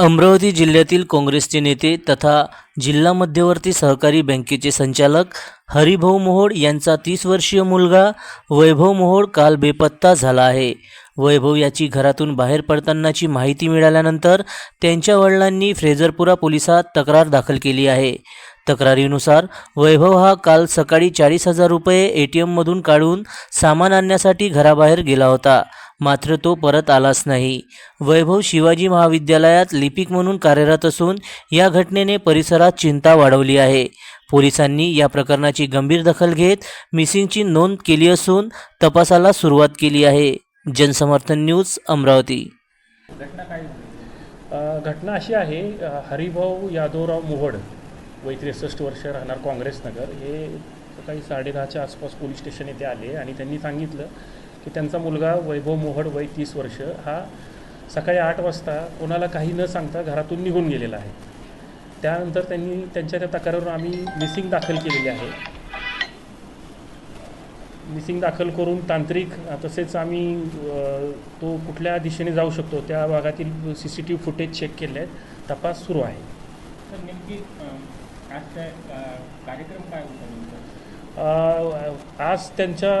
अमरावती जिल्ह्यातील काँग्रेसचे नेते तथा जिल्हा मध्यवर्ती सहकारी बँकेचे संचालक हरिभाऊ मोहोड यांचा तीस वर्षीय मुलगा वैभव मोहोड काल बेपत्ता झाला आहे. वैभव याची घरातून बाहेर पडतानाची माहिती मिळाल्यानंतर त्यांच्या वडिलांनी फ्रेझरपुरा पोलिसात तक्रार दाखल केली आहे. तक्रारीनुसार वैभव हा काल सकाळी चाळीस हजार रुपये ए टी एममधून काढून सामान आणण्यासाठी घराबाहेर गेला होता. मात्र तो परत आलाच नाही. वैभव शिवाजी महाविद्यालयात लिपिक म्हणून कार्यरत असून या घटनेने परिसरात चिंता वाढवली आहे. पोलिसांनी या प्रकरणाची गंभीर दखल घेत मिसिंगची नोंद केली असून तपासाला सुरुवात केली आहे. जनसमर्थन न्यूज अमरावती. घटना अशी आहे हरिभाऊ यादवराव मोहड वय त्रेसष्ट वर्ष राहणार काँग्रेस नगर हे सकाळी साडेदहाच्या आसपास पोलीस स्टेशन येथे आले आणि त्यांनी सांगितलं की त्यांचा मुलगा वैभव मोहड वय तीस वर्ष हा सकाळी आठ वाजता कोणाला काही न सांगता घरातून निघून गेलेला आहे. त्यानंतर त्यांनी त्यांच्या त्या तक्रारीवर आम्ही मिसिंग दाखल केलेली आहे. मिसिंग दाखल करून तांत्रिक तसेच आम्ही तो कुठल्या दिशेने जाऊ शकतो त्या भागातील C C T V footage check केले आहेत तपास सुरू आहे. तर नेमकी कार्यक्रम काय होता आज त्यांच्या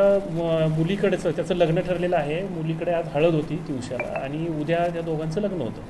मुलीकडेचं त्याचं लग्न ठरलेलं आहे. मुलीकडे आज हळद होती दिवसाला आणि उद्या त्या दोघांचं लग्न होतं.